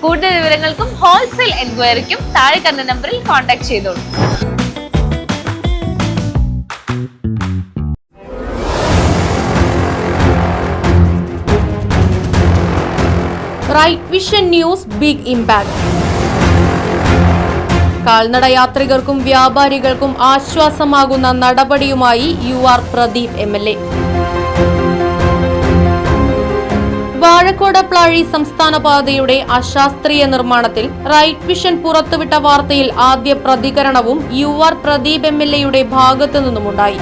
കൂടുതൽ വിവരങ്ങൾക്കും ഹോൾസെയിൽ എൻക്വയറിക്കും താഴെ കണ്ട നമ്പറിൽ കോൺടാക്ട് ചെയ്തോളൂ right vision news big impact കാൽനട യാത്രികർക്കും വ്യാപാരികൾക്കും ആശ്വാസമാകുന്ന നടപടിയുമായി U R Pradeep M L A. Vazhakkode Plazhi സംസ്ഥാന പാതയുടെ അശാസ്ത്രീയ നിർമ്മാണത്തിൽ റൈറ്റ് വിഷൻ പുറത്തുവിട്ട വാർത്തയിൽ ആദ്യ പ്രതികരണവും U R Pradeep M L എയുടെ ഭാഗത്തു നിന്നുമുണ്ടായി.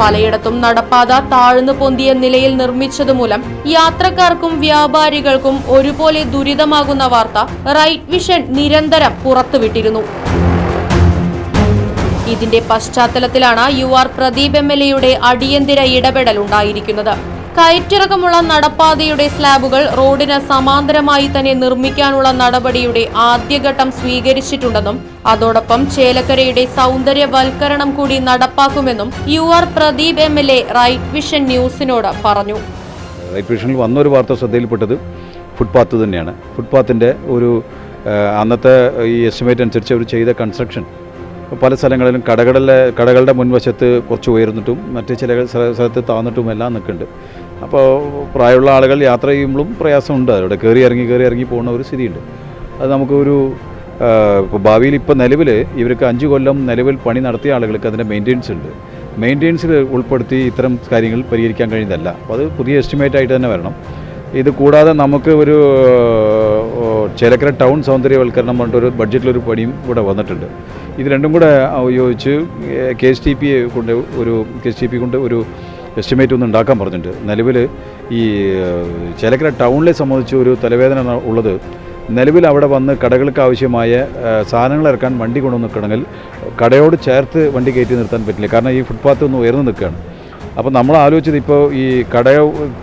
പലയിടത്തും നടപ്പാത താഴ്ന്നു പൊന്തിയ നിലയിൽ നിർമ്മിച്ചതുമൂലം യാത്രക്കാർക്കും വ്യാപാരികൾക്കും ഒരുപോലെ ദുരിതമാകുന്ന വാർത്ത റൈറ്റ് വിഷൻ നിരന്തരം പുറത്തുവിട്ടിരുന്നു. ഇതിന്റെ പശ്ചാത്തലത്തിലാണ് U R Pradeep M L എയുടെ അടിയന്തര ഇടപെടൽ ഉണ്ടായിരിക്കുന്നത്. കയറ്റിറക്കമുള്ള നടപ്പാതയുടെ സ്ലാബുകൾ റോഡിന് സമാന്തരമായി തന്നെ നിർമ്മിക്കാനുള്ള നടപടിയുടെ ആദ്യഘട്ടം സ്വീകരിച്ചിട്ടുണ്ടെന്നും അതോടൊപ്പം ചേലക്കരയുടെ സൗന്ദര്യവൽക്കരണം കൂടി നടപ്പാക്കുമെന്നും U R Pradeep M L A right vision ന്യൂസിനോട് പറഞ്ഞു. റൈറ്റ് വിഷനിൽ വന്നൊരു വാർത്ത ശ്രദ്ധയിൽപ്പെട്ടത് ഫുട്പാത്ത് തന്നെയാണ്. ഫുട്പാത്തിന്റെ ഒരു അന്നത്തെ ഈ എസ്റ്റിമേറ്റ് അനുസരിച്ച് അവർ ചെയ്ത കൺസ്ട്രക്ഷൻ പല സ്ഥലങ്ങളിലും കടകളിലെ കടകളുടെ മുൻവശത്ത് കുറച്ച് ഉയർന്നിട്ടും മറ്റ് ചില സ്ഥല- സ്ഥലത്ത് താന്നിട്ടും എല്ലാം നിൽക്കുന്നുണ്ട്. അപ്പോൾ പ്രായമുള്ള ആളുകൾ യാത്ര ചെയ്യുമ്പോഴും പ്രയാസമുണ്ട്. അവിടെ കയറി ഇറങ്ങി കയറി ഇറങ്ങി പോകുന്ന ഒരു സ്ഥിതിയുണ്ട്. അത് നമുക്കൊരു ഇപ്പോൾ ഭാവിയിൽ ഇപ്പോൾ നിലവിൽ ഇവർക്ക് അഞ്ച് കൊല്ലം നിലവിൽ പണി നടത്തിയ ആളുകൾക്ക് അതിന്റെ മെയിന്റെനൻസ് ഉണ്ട്. മെയിന്റെനൻസിൽ ഉൾപ്പെടുത്തി ഇത്തരം കാര്യങ്ങൾ പരിഹരിക്കാൻ കഴിയുന്നതല്ല. അപ്പോൾ അത് പുതിയ എസ്റ്റിമേറ്റ് ആയിട്ട് തന്നെ വരണം. ഇത് കൂടാതെ നമുക്ക് ഒരു ചിലക്കര ടൗൺ സൗന്ദര്യവൽക്കരണം പറഞ്ഞിട്ടൊരു ബഡ്ജറ്റിലൊരു പണിയും ഇവിടെ വന്നിട്ടുണ്ട്. ഇത് രണ്ടും കൂടെ ഉപയോഗിച്ച് കെ എസ് ടി പി കൊണ്ട് ഒരു കെ എസ് ടി പി കൊണ്ട് ഒരു എസ്റ്റിമേറ്റ് ഒന്ന് ഉണ്ടാക്കാൻ പറഞ്ഞിട്ടുണ്ട്. നിലവിൽ ഈ ചേലക്കര ടൗണിലെ സംബന്ധിച്ച് ഒരു തലവേദന ഉള്ളത് നിലവിൽ അവിടെ വന്ന് കടകൾക്ക് ആവശ്യമായ സാധനങ്ങൾ ഇറക്കാൻ വണ്ടി കൊണ്ടുവന്ന് നിൽക്കണമെങ്കിൽ കടയോട് ചേർത്ത് വണ്ടി കയറ്റി നിർത്താൻ പറ്റില്ല. കാരണം ഈ ഫുട്പാത്ത് ഒന്ന് ഉയർന്നു നിൽക്കുകയാണ്. അപ്പോൾ നമ്മൾ ആലോചിച്ചത് ഇപ്പോൾ ഈ കട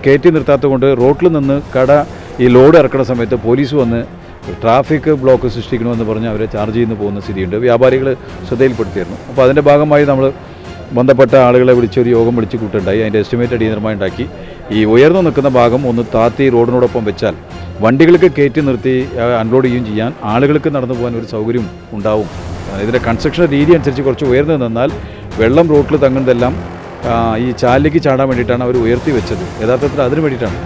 കയറ്റി നിർത്താത്തത് കൊണ്ട് റോട്ടിൽ നിന്ന് കട ഈ ലോഡ് ഇറക്കുന്ന സമയത്ത് പോലീസ് വന്ന് ട്രാഫിക് ബ്ലോക്ക് സൃഷ്ടിക്കണമെന്ന് പറഞ്ഞ് അവരെ ചാർജ് ചെയ്യുന്നു പോകുന്ന സ്ഥിതിയുണ്ട്. വ്യാപാരികൾ ശ്രദ്ധയിൽപ്പെടുത്തിയിരുന്നു. അപ്പോൾ അതിന്റെ ഭാഗമായി നമ്മൾ ബന്ധപ്പെട്ട ആളുകളെ വിളിച്ചൊരു യോഗം വിളിച്ച് കൂട്ടുണ്ടായി. അതിന്റെ എസ്റ്റിമേറ്റ് അടിയന്തരമായി ഉണ്ടാക്കി. ഈ ഉയർന്നു നിൽക്കുന്ന ഭാഗം ഒന്ന് താത്തി റോഡിനോടൊപ്പം വെച്ചാൽ വണ്ടികൾക്ക് കയറ്റി നിർത്തി അൺലോഡ് ചെയ്യുകയും ചെയ്യാൻ ആളുകൾക്ക് നടന്നു പോകാൻ ഒരു സൗകര്യം ഉണ്ടാവും. ഇതിന്റെ കൺസ്ട്രക്ഷൻ രീതി അനുസരിച്ച് കുറച്ച് ഉയർന്നു നിന്നാൽ വെള്ളം റോട്ടിൽ തങ്ങുന്നതെല്ലാം ഈ ചാലിലേക്ക് ചാടാൻ വേണ്ടിയിട്ടാണ് അവർ ഉയർത്തി വെച്ചത്. യഥാർത്ഥത്തിൽ അതിന് വേണ്ടിയിട്ടാണ്.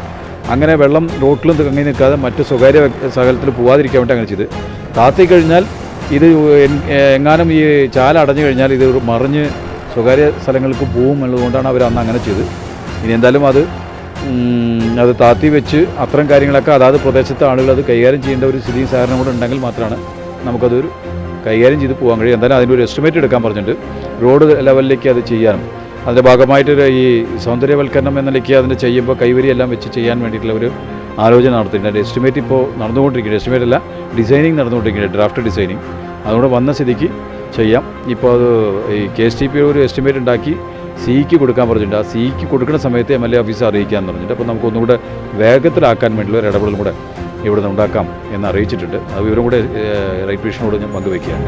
അങ്ങനെ വെള്ളം റോട്ടിലും തങ്ങി നിൽക്കാതെ മറ്റ് സ്വകാര്യ സ്ഥലത്തിൽ പോവാതിരിക്കാൻ വേണ്ടി അങ്ങനെ ചെയ്ത് താത്തി കഴിഞ്ഞാൽ ഇത് എങ്ങാനും ഈ ചാല അടഞ്ഞു കഴിഞ്ഞാൽ ഇത് മറിഞ്ഞ് സ്വകാര്യ സ്ഥലങ്ങൾക്ക് പോകും എന്നുള്ളതുകൊണ്ടാണ് അവർ അന്ന് അങ്ങനെ ചെയ്ത് ഇനി എന്തായാലും അത് അത് താത്തി വെച്ച് അത്തരം കാര്യങ്ങളൊക്കെ അതാത് പ്രദേശത്തെ ആളുകൾ അത് കൈകാര്യം ചെയ്യേണ്ട ഒരു സ്ഥിതിയും സഹകരണം കൂടെ ഉണ്ടെങ്കിൽ മാത്രമാണ് നമുക്കതൊരു കൈകാര്യം ചെയ്ത് പോകാൻ കഴിയും എന്തായാലും അതിന്റെ ഒരു എസ്റ്റിമേറ്റ് എടുക്കാൻ പറഞ്ഞിട്ടുണ്ട്. റോഡ് ലെവലിലേക്ക് അത് ചെയ്യാനും. അതിന്റെ ഭാഗമായിട്ട് ഈ സൗന്ദര്യവൽക്കരണം എന്ന നിലയ്ക്ക് അതിന്റെ ചെയ്യുമ്പോൾ കൈവരിയെല്ലാം വെച്ച് ചെയ്യാൻ വേണ്ടിയിട്ടുള്ള ഒരു ആലോചന നടത്തിയിട്ടുണ്ട്. എസ്റ്റിമേറ്റ് ഇപ്പോൾ നടന്നുകൊണ്ടിരിക്കുന്നത് എസ്റ്റിമേറ്റ് അല്ല ഡിസൈനിങ് നടന്നുകൊണ്ടിരിക്കുന്നത് ഡ്രാഫ്റ്റ് ഡിസൈനിങ് അതുകൊണ്ട് വന്ന സ്ഥിതിക്ക് ചെയ്യാം. ഇപ്പോൾ അത് ഈ കെ എസ് ടി പി ഒരു എസ്റ്റിമേറ്റ് ഉണ്ടാക്കി സിക്ക് കൊടുക്കാൻ പറഞ്ഞിട്ടുണ്ട്. ആ സിക്ക് കൊടുക്കുന്ന സമയത്ത് എം എൽ എ ഓഫീസ് അറിയിക്കാമെന്ന് പറഞ്ഞിട്ട് അപ്പോൾ നമുക്ക് ഒന്നുകൂടെ വേഗത്തിലാക്കാൻ വേണ്ടിയുള്ള ഒരു ഇടപെടലും കൂടെ ഇവിടെ നിന്ന് ഉണ്ടാക്കാം എന്ന് അറിയിച്ചിട്ടുണ്ട്. ആ വിവരം കൂടെ റൈറ്റ് വിഷനോട് ഞാൻ പങ്കുവയ്ക്കുകയാണ്.